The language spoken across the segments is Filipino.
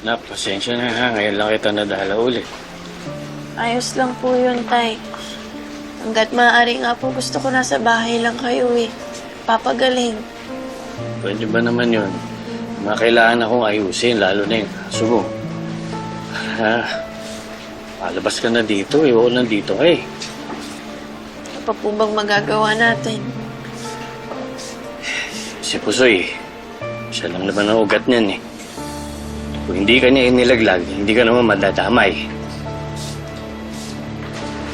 Na, pasensya na ha. Ngayon lang kita nadala ulit. Ayos lang po yun, Tay. Hanggat maaari nga po, gusto ko nasa bahay lang kayo eh. Papagaling. Pwede ba naman yun? Makailangan akong ayusin, lalo na yung kaso mo. Ha? Palabas ka na dito, eh. Oo, nandito ka eh. Ano pa po bang magagawa natin? Si Pusoy, siya lang naman ang ugat niyan eh. Kung hindi ka niya inilaglag, hindi ka naman madadamay.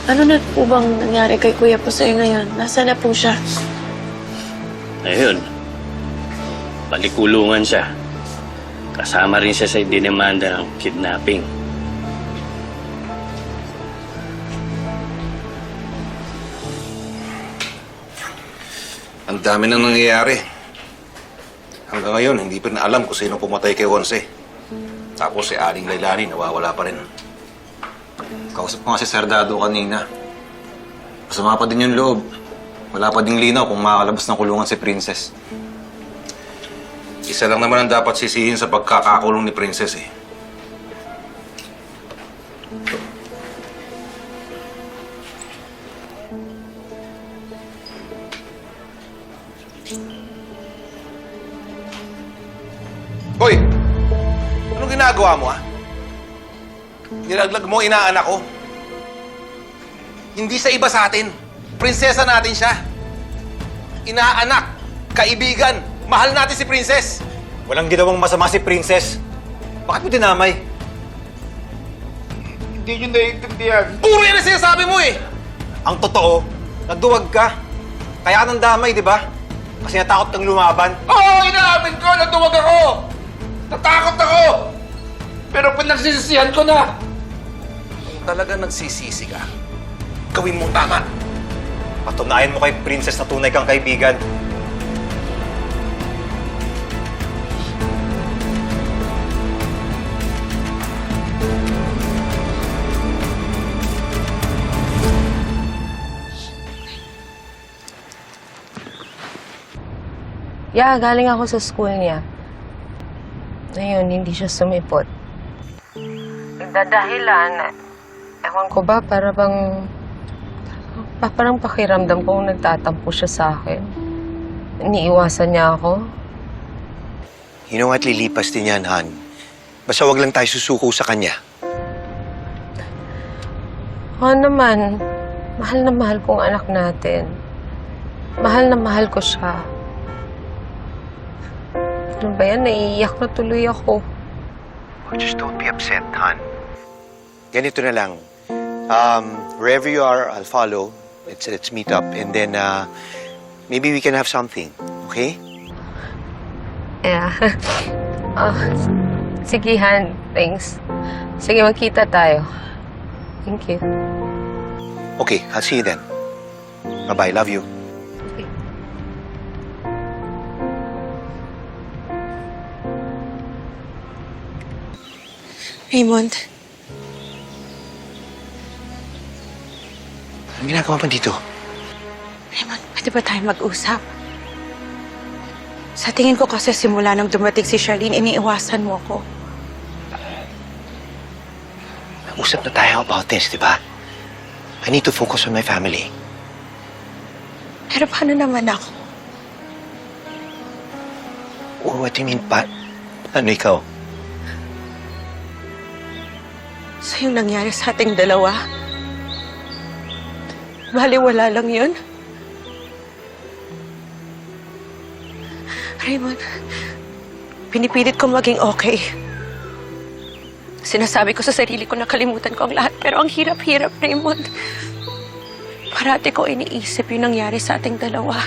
Ano na po bang nangyari kay Kuya Pusoy ngayon? Nasaan na po siya? Ayun, balikulungan siya. Kasama rin siya sa dinemanda ng kidnapping. Ang dami nang nangyayari. Hanggang ngayon, hindi pa na alam kung sino pumatay kay Jose. Tapos si Aling Lailani, nawawala pa rin. Kausap ko nga si Serdado kanina. Masama pa din yung loob. Wala pa ding linaw kung makakalabas ng kulungan si Princess. Isa lang naman ang dapat sisihin sa pagkakakulong ni Princess eh. Ginagawa mo, ha? Nilaglag mo inaanak ko. Hindi sa iba sa atin. Prinsesa natin siya. Inaanak, kaibigan, mahal natin si Princess. Walang ginawang masama si Princess. Bakit mo dinamay? Hindi nyo naiintindihan. Puro yan ang sinasabi mo eh! Ang totoo, nagduwag ka. Kaya ka nang damay, di ba? Kasi natakot kang lumaban. Oo, inaamin ko, natuwag ako! Natakot ako! Pero pinagsisisihan ko na. Kung talaga nagsisisi ka, gawin mo tama. Patunayan mo kay Princess na tunay kang kaibigan. Yeah, galing ako sa school niya. Ngayon, hindi siya sumipot. Nagdadahilan, ewan ko ba, para bang... Pa, parang pakiramdam ko nagtatampo siya sa akin. Iniiwasan niya ako. You know what, lilipas din yan, Han. Basta wag lang tayo susuko sa kanya. Oo naman, mahal na mahal kong anak natin. Mahal na mahal ko siya. Ano ba yan? Naiiyak na tuloy ako. Oh, just don't be upset, Han. Ganito na lang. Um, wherever you are, I'll follow. Let's, let's meet up. And then, uh, maybe we can have something. Okay? Yeah. Ah, sige, Han. Thanks. Sige, magkita tayo. Thank you. Okay, I'll see you then. Bye-bye. Love you. Raymond, Anong ginagawa pa dito? Raymond, pwede ba tayo mag-usap? Sa tingin ko kasi simula nang dumating si Charlene, iniiwasan mo ako. Usap na tayo about this, di ba? I need to focus on my family. Pero paano naman ako? Oh, what do you mean, pa? Ano ikaw? Sa yung nangyari sa ating dalawa? Baliwala lang yun? Raymond, pinipilit ko maging okay. Sinasabi ko sa sarili ko na kalimutan ko ang lahat, pero ang hirap-hirap, Raymond. Parati ko iniisip yung nangyari sa ating dalawa.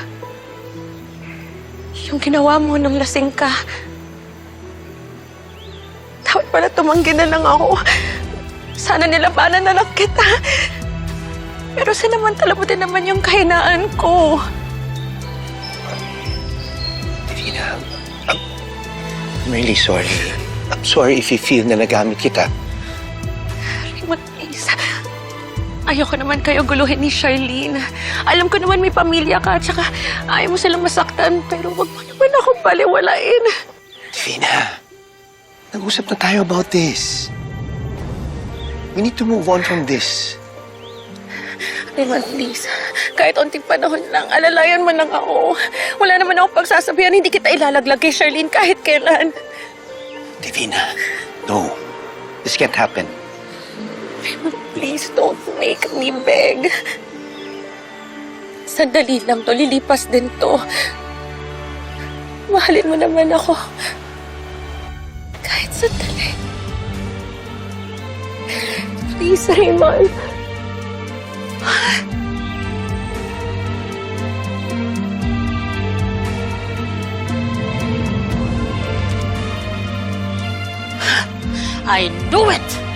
Yung ginawa mo nung lasing ka. Dapat pala tumanggi na lang ako. Sana nilabanan na lang kita. Pero sinamantala mo din naman yung kahinaan ko. Divina, I'm, I'm really sorry. I'm sorry if you feel na nagamit kita. Raymond, please. Ayoko naman kayo guluhin ni Charlene. Alam ko naman may pamilya ka, tsaka ayaw mo silang masaktan, pero wag mo naman ako baliwalain. Divina, Nag-usap na tayo about this. We need to move on from this. Raymond, please. Kahit onting panahon lang, alalayan mo lang ako. Wala naman ako pagsasabihan, hindi kita ilalaglag kay Charlene kahit kailan. Divina, no. This can't happen. Please don't make me beg. Sandali lang to, lilipas din to. Mahalin mo naman ako. Kahit sandali. Please, Raymond. I knew it!